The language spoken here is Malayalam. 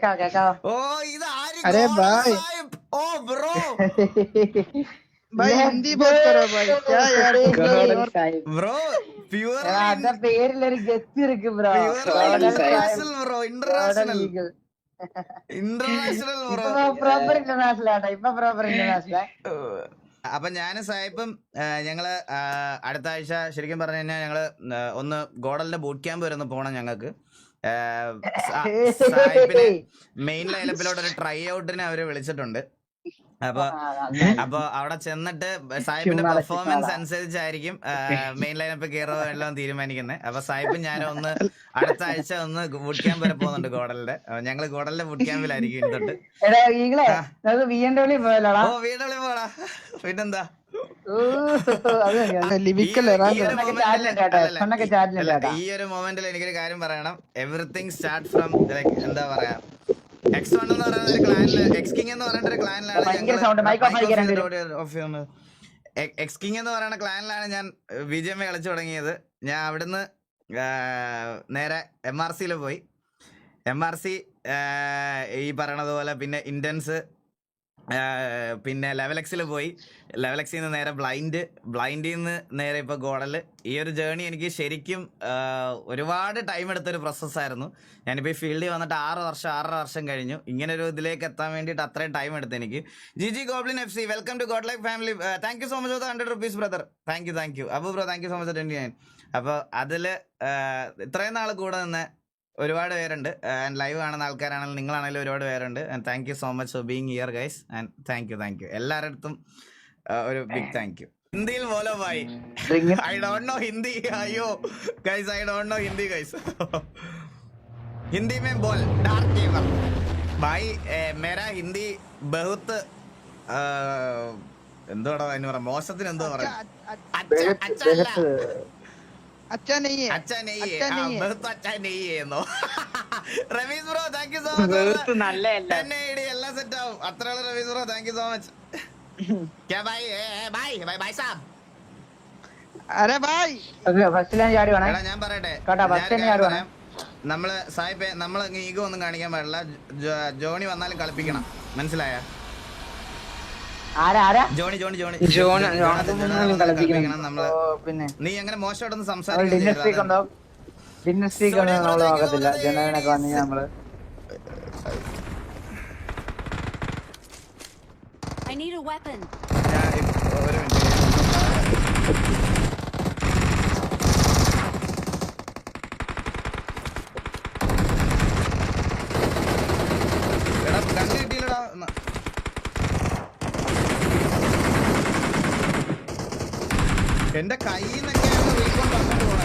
കേക്കാവോ ഓ ഓ bro. Bro international bro. International bro. Proper ഇപ്പൊ പ്രോപ്പർ ഇന്റർനാഷണൽ അപ്പൊ ഞാൻ സാഹിബും ഞങ്ങൾ അടുത്ത ആഴ്ച ശരിക്കും പറഞ്ഞു കഴിഞ്ഞാൽ ഞങ്ങൾ ഒന്ന് ഗോഡലിന്റെ ബൂട്ട് ക്യാമ്പ് ഒന്ന് പോണം ഞങ്ങൾക്ക്. സാഹിബിന് മെയിൻ ലൈനപ്പിലോട്ട് ഒരു ട്രൈ ഔട്ടിന് അവർ വിളിച്ചിട്ടുണ്ട്. അപ്പൊ അപ്പൊ അവിടെ ചെന്നിട്ട് സാഹിബിന്റെ പെർഫോമൻസ്. അനുസരിച്ചായിരിക്കും മെയിൻ ലൈനപ്പ് കയറുക എല്ലാം തീരുമാനിക്കുന്നത് അപ്പൊ സാഹിബ് ഞാനും ഒന്ന് അടുത്ത ആഴ്ച ഒന്ന് വുഡ് ക്യാമ്പ് വരെ പോകുന്നുണ്ട് ഗോഡലിന്റെ. ഞങ്ങൾ ഞങ്ങൾ ഗോഡലിന്റെ വുഡ് ക്യാമ്പിലായിരിക്കും തൊട്ട്. ഓ വീടുകളിൽ പോടാ. പിന്നെന്താ? ഈ ഒരു മൊമെന്റിൽ എനിക്കൊരു കാര്യം പറയണം. എവറിത്തിങ് സ്റ്റാർട്ട് ഫ്രം ലൈക്ക് എന്താ പറയാ? എക്സ് വൺ എന്ന് പറയുന്ന ഒരു ക്ലാനിൽ എക്സ് കിങ് എന്ന് പറയുന്ന ഒരു ക്ലാനിലാണ് എക്സ് കിങ് എന്ന് പറയുന്ന ക്ലാനിലാണ് ഞാൻ വിജയമ്മ കളിച്ചു തുടങ്ങിയത്. ഞാൻ അവിടുന്ന് നേരെ എം ആർ സിയിൽ പോയി. എം ആർ സി ഈ പറയണത് പോലെ പിന്നെ ഇന്റൻസ് പിന്നെ ലെവൽ എക്സിൽ പോയി. ലെവൽ എക്സിൽ നിന്ന് നേരെ ബ്ലൈൻഡ് ബ്ലൈൻഡിൽ നിന്ന് നേരെ ഇപ്പോൾ ഗോഡൽ ഈ ഒരു ജേണി എനിക്ക് ശരിക്കും ഒരുപാട് ടൈം എടുത്തൊരു പ്രോസസ്സായിരുന്നു ഞാനിപ്പോൾ ഈ ഫീൽഡിൽ വന്നിട്ട് ആറ് വർഷം ആറര വർഷം കഴിഞ്ഞു. ഇങ്ങനെ ഒരു ഇതിലേക്ക് എത്താൻ വേണ്ടിയിട്ട് അത്രയും ടൈം എടുത്തു എനിക്ക്. G G goblin F C welcome to God life family thank you so much four hundred rupees brother thank you thank you Abu bro thank you so much twenty nine അപ്പോൾ അതിൽ ഇത്രയും നാൾ കൂടെ നിന്ന് ഒരുപാട് പേരുണ്ട് ആൻഡ് ലൈവ് കാണുന്ന ആൾക്കാരാണെങ്കിലും നിങ്ങളാണെങ്കിലും ഒരുപാട് പേരുണ്ട് and thank you so much for being here guys and thank you thank you എല്ലാവരുടെ അടുത്തും ഒരു ബിഗ് താങ്ക് യു ഹിന്ദിയിൽ ബോലോ Bhai I don't know Hindi അയ്യോ guys I don't know Hindi guys Hindi में बोल डार्क गेमर भाई ए, मेरा हिंदी बहुत ആ, എന്തുവാടാ അതിന് പറയാ മോശത്തിന് എന്തോ പറയാ അച്ഛ- അച്ഛ അല്ല. अच्छा नहीं है അച്ഛ നെയ്യ് അച്ഛ നെയ്യ്. ബഹുത്ത് അച്ഛ നെയ്യ് എന്നോ Ramees bro thank you so much നല്ലതല്ല തന്നെ ഇടി എല്ലാം സെറ്റ് ആവും അത്രയുള്ള Ramees bro thank you so much क्या भाई ए, ए, भाई भाई भाई साहब अरे भाई ഫസ്റ്റ് ലൈൻ ചാടി വേണേ എടാ ഞാൻ പറയട്ടെ കേട്ടോ, ഞാൻ bus ഒരു stand കാര്യം ആടുവാണ്. പറയാം. നമ്മള് സായിപ്പെ നമ്മള് ഈഗോ ഒന്നും കാണിക്കാൻ പാടില്ല ജോ- ജോണി വന്നാലും കളിപ്പിക്കണം മനസ്സിലായ ആരാ ആരാ Johnny Johnny Johnny. പിന്നെ. നീ അങ്ങനെ മോശമായിട്ടൊന്നും സംസാരിക്കരുത് ഡിന്നർ സ്ട്രീക്ക് ഒന്നും നമ്മൾ നോക്കത്തില്ല ജനനൊക്കെ വന്നു നമ്മൾ. I need a weapon. ഞാൻ ഇപ്പ- ഒരു മിനിറ്റ് എടാ കണ്ണ് കിട്ടിയില്ലടാ ന- എന്റെ കയ്യിൽ നിന്നൊക്കെയാണ്